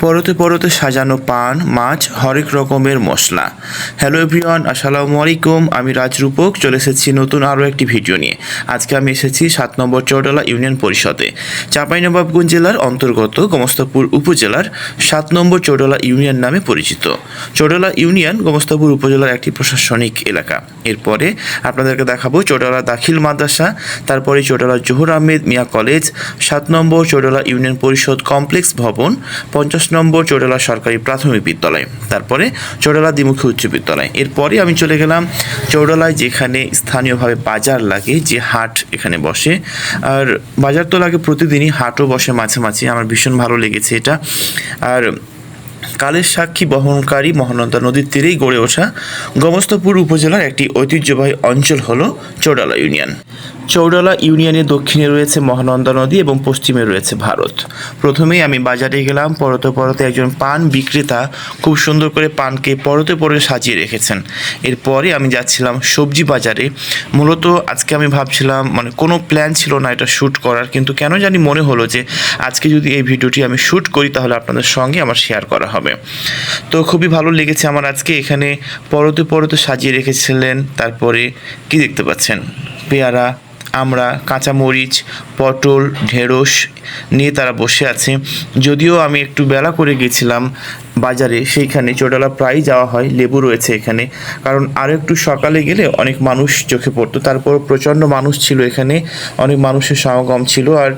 পরতে পরতে সাজানো পান, মাছ, হরেক রকমের মশলা। হ্যালো এভরিওয়ান, আসসালামু আলাইকুম। আমি রাজরূপক, চলে এসেছি নতুন আরও একটি ভিডিও নিয়ে। আজকে আমি এসেছি সাত নম্বর চৌডলা ইউনিয়ন পরিষদে। চাঁপাইনবাবগঞ্জ জেলার অন্তর্গত গোমস্তাপুর উপজেলার সাত নম্বর চৌডলা ইউনিয়ন নামে পরিচিত। চৌডলা ইউনিয়ন গোমস্তাপুর উপজেলার একটি প্রশাসনিক এলাকা। এরপরে আপনাদেরকে দেখাবো চৌডলা দাখিল মাদ্রাসা, তারপরে চৌডলা জোহর আহমেদ মিয়া কলেজ, সাত নম্বর চৌডলা ইউনিয়ন পরিষদ কমপ্লেক্স ভবন, পঞ্চাশ নম্বর চৌডলা সরকারি প্রাথমিক বিদ্যালয়, তারপরে চৌডলা দ্বিমুখী উচ্চ বিদ্যালয়। এরপরে আমি চলে গেলাম চৌডলায় যেখানে স্থানীয়ভাবে বাজার লাগে, যে হাট এখানে বসে। আর বাজার তো লাগে প্রতিদিনই, হাটও বসে মাঝে মাঝে, আমার ভীষণ ভালো লেগেছে এটা। আর কালের সাক্ষী বহনকারী মহানন্দা নদীর তীরেই গড়ে ওঠা গমস্তপুর উপজেলার একটি ঐতিহ্যবাহী অঞ্চল হল চৌডালা ইউনিয়ন। চৌডালা ইউনিয়নের দক্ষিণে রয়েছে মহানন্দা নদী এবং পশ্চিমে রয়েছে ভারত। প্রথমেই আমি বাজারে গেলাম, পরতে পরতে একজন পান বিক্রেতা খুব সুন্দর করে পানকে পরতে পরে সাজিয়ে রেখেছেন। এরপরে আমি যাচ্ছিলাম সবজি বাজারে। মূলত আজকে আমি ভাবছিলাম মানে কোনো প্ল্যান ছিল না এটা শ্যুট করার, কিন্তু কেন জানি মনে হলো যে আজকে যদি এই ভিডিওটি আমি শ্যুট করি তাহলে আপনাদের সঙ্গে আমার শেয়ার করা হবে। তো খুবই ভালো লেগেছে আমার আজকে এখানে পরতে পরতে সাজিয়ে রেখেছিলেন। তারপরে কি দেখতে পাচ্ছেন? পেয়ারা আমরা কাঁচামরিচ, পটল, ঢেঁড়স নিয়ে তারা বসে আছে। যদিও আমি একটু বেলা করে গেছিলাম বাজারে, সেইখানে চোটালা প্রায় যাওয়া হয়, লেবু রয়েছে এখানে। কারণ আরও একটু সকালে গেলে অনেক মানুষ চোখে পড়তো। তারপর প্রচণ্ড মানুষ ছিল এখানে, অনেক মানুষের সমাগম ছিল। আর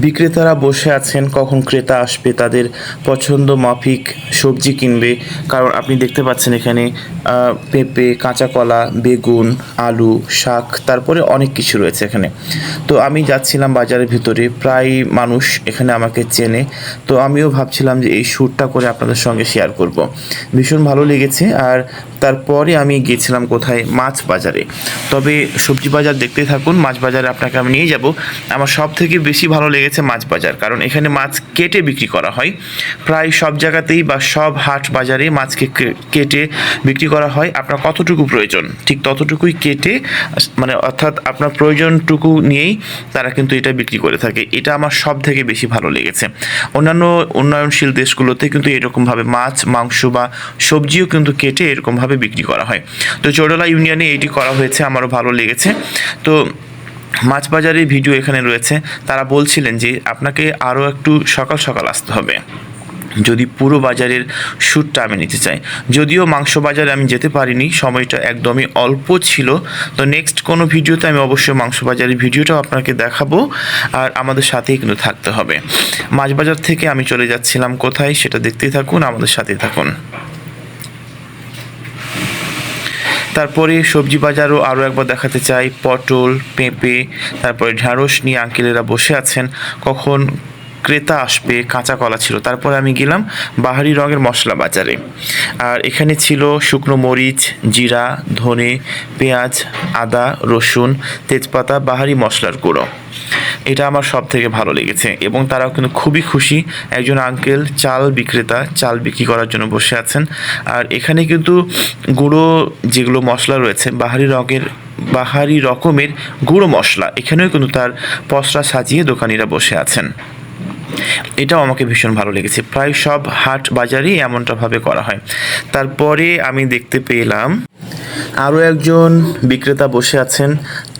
বিক্রেতারা বসে আছেন, কখন ক্রেতা আসবে, তাদের পছন্দ মাফিক সবজি কিনবে। কারণ আপনি দেখতে পাচ্ছেন এখানে পেঁপে কাঁচা কলা বেগুন, আলু, শাক, তারপরে অনেক কিছু রয়েছে এখানে। তো আমি যাচ্ছিলাম বাজারের ভিতরে, প্রায় মানুষ এখানে আমাকে চেনে। তো আমিও ভাবছিলাম যে এই শ্যুটটা করে আপনাদের সঙ্গে শেয়ার করব। ভীষণ ভালো লেগেছে, আর তারপরে আমি গিয়েছিলাম কোথায়? মাছ বাজারে। তবে সবজি বাজার দেখতে থাকুন, মাছ বাজারে আপনাকে আমি নিয়ে যাব। আমার সব থেকে বেশি ভালো লেগেছে মাছ বাজার, কারণ এখানে মাছ কেটে বিক্রি করা হয়। প্রায় সব জায়গাতেই বা সব হাট বাজারে মাছকে কেটে বিক্রি করা হয়। আপনার কতটুকু প্রয়োজন, ঠিক ততটুকুই কেটে মানে অর্থাৎ আপনার প্রয়োজনটুকু নিয়েই তারা কিন্তু এটা বিক্রি করে থাকে। এটা আমার সব থেকে বেশি ভালো লেগেছে। অন্যান্য উন্নয়নশীল দেশগুলোতে কিন্তু এরকমভাবে মাছ, মাংস বা সবজিও কিন্তু কেটে এরকমভাবে বিক্রি করা হয়। তো চৌডলা ইউনিয়নে এইটি করা হয়েছে, আমারও ভালো লেগেছে। তো মাছ বাজারের ভিডিও এখানে রয়েছে। তারা বলছিলেন যে আপনাকে আরও একটু সকাল সকাল আসতে হবে। যদি পুরো বাজারের শ্যুটটা আমি নিতে চাই। যদিও মাংস বাজারে আমি যেতে পারিনি, সময়টা একদমই অল্প ছিল। তো নেক্সট কোনো ভিডিওতে আমি অবশ্যই মাংস বাজারের ভিডিওটাও আপনাকে দেখাবো। আর আমাদের সাথেই কিন্তু থাকতে হবে। মাছ বাজার থেকে আমি চলে যাচ্ছিলাম কোথায় সেটা দেখতেই থাকুন, আমাদের সাথেই থাকুন। তারপরে সবজি বাজারও আরও একবার দেখাতে চাই, পটল, পেঁপে, তারপরে ঢ্যাঁড়স নিয়ে আঙ্কেলেরা বসে আছেন। কখন ক্রেতা আসবে, কাঁচা কলা ছিল। তারপরে আমি গেলাম বাহারি রঙের মশলা বাজারে। আর এখানে ছিল শুকনো মরিচ, জিরা, ধনে, পেঁয়াজ, আদা, রসুন, তেজপাতা, বাহারি মশলার গুঁড়ো। এটা আমার সব থেকে ভালো লেগেছে এবং তারাও কিন্তু খুবই খুশি। একজন আঙ্কেল চাল বিক্রেতা, চাল বিক্রি করার জন্য বসে আছেন। আর এখানে কিন্তু গুঁড়ো যেগুলো মশলা রয়েছে, বাহারি রঙের, বাহারি রকমের গুঁড়ো মশলা, এখানেও কিন্তু তার পসরা সাজিয়ে দোকানিরা বসে আছেন। এটাও আমাকে ভীষণ ভালো লেগেছে। প্রায় সব হাট বাজারেই এমনটাভাবে করা হয়। তারপরে আমি দেখতে পেলাম আরও একজন বিক্রেতা বসে আছেন,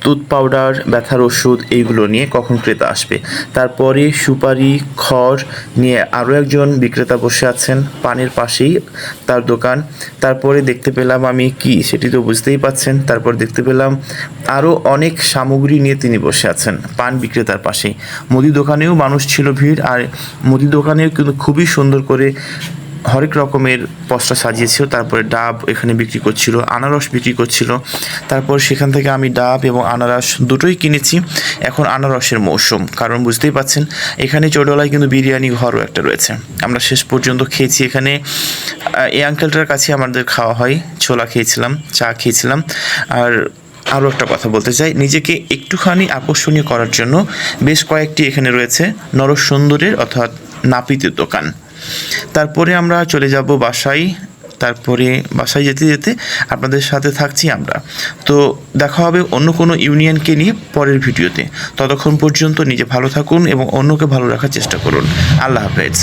দুধ পাউডার ব্যথার ওষুধ এইগুলো নিয়ে কখন ক্রেতা আসবে? তারপরে সুপারি, খড় নিয়ে আরও একজন বিক্রেতা বসে আছেন, পানের পাশেই তার দোকান। তারপরে দেখতে পেলাম আমি কি, সেটি তো বুঝতেই পাচ্ছেন। তারপর দেখতে পেলাম আরও অনেক সামগ্রী নিয়ে তিনি বসে আছেন, পান বিক্রেতার পাশেই। মুদি দোকানেও মানুষ ছিল ভিড়, আর মুদি দোকানেও কিন্তু খুবই সুন্দর করে হরেক রকমের পসরা সাজিয়েছিল, তারপরে ডাব এখানে বিক্রি করছিল, আনারস বিক্রি করছিল। তারপর সেখান থেকে আমি ডাব এবং আনারস দুটোই কিনেছি। এখন আনারসের মৌসুম, কারণ বুঝতেই পাচ্ছেন, এখানে চৌডলায় কিন্তু বিরিয়ানি ঘরও একটা রয়েছে। আমরা শেষ পর্যন্ত খেয়েছি এখানে। এই আঙ্কেলটার কাছে আমাদের খাওয়া হয়, ছোলা খেয়েছিলাম, চা খেয়েছিলাম। আর আরও একটা কথা বলতে চাই, নিজেকে একটুখানি আকর্ষণীয় করার জন্য বেশ কয়েকটি এখানে রয়েছে, নরসুন্দরের অর্থাৎ নাপিতের দোকান। তারপরে আমরা চলে যাব বাসায়। তারপরে বাসায় যেতে যেতে আপনাদের সাথে থাকছি আমরা। তো দেখা হবে অন্য কোনো ইউনিয়নকে নিয়ে পরের ভিডিওতে। ততক্ষণ পর্যন্ত নিজে ভালো থাকুন এবং অন্যকে ভালো রাখার চেষ্টা করুন। আল্লাহ হাফেজ।